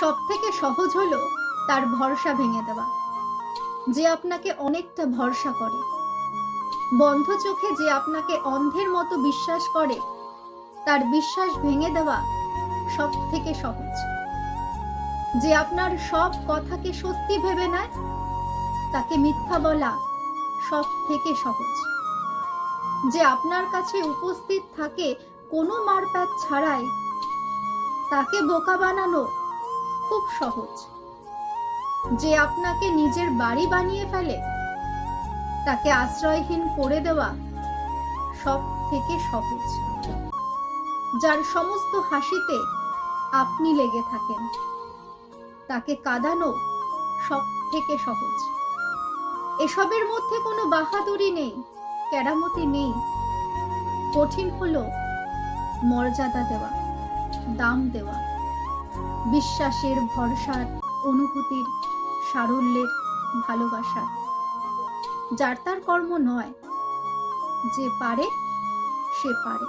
সব থেকে সহজ হলো তার ভরসা ভেঙে দেওয়া। যে আপনাকে অনেকটা ভরসা করে। বন্ধ চোখে যে আপনাকে অন্ধের মতো বিশ্বাস করে, তার বিশ্বাস ভেঙে দেওয়া সব থেকে সহজ। যে আপনার সব কথাকে সত্যি ভেবে নেয়, তাকে মিথ্যা বলা সব থেকে সহজ। যে আপনার কাছে উপস্থিত থাকে কোনো মারপ্যাচ ছাড়াই, তাকে বোকা বানানো খুব সহজ। যে আপনাকে নিজের বাড়ি বানিয়ে ফেলে, তাকে আশ্রয়হীন করে দেওয়া সব থেকে সহজ। যার সমস্ত হাসিতে আপনি লেগে থাকেন, তাকে কাঁদানো সব থেকে সহজ। এসবের মধ্যে কোনো বাহাদুরি নেই, কেরামতি নেই। কঠিন হলো মর্যাদা দেওয়া, দাম দেওয়া। বিশ্বাসের ভরসার অনুভূতির সারল্যের ভালোবাসার যার তার কর্ম নয় যে পারে সে পারে।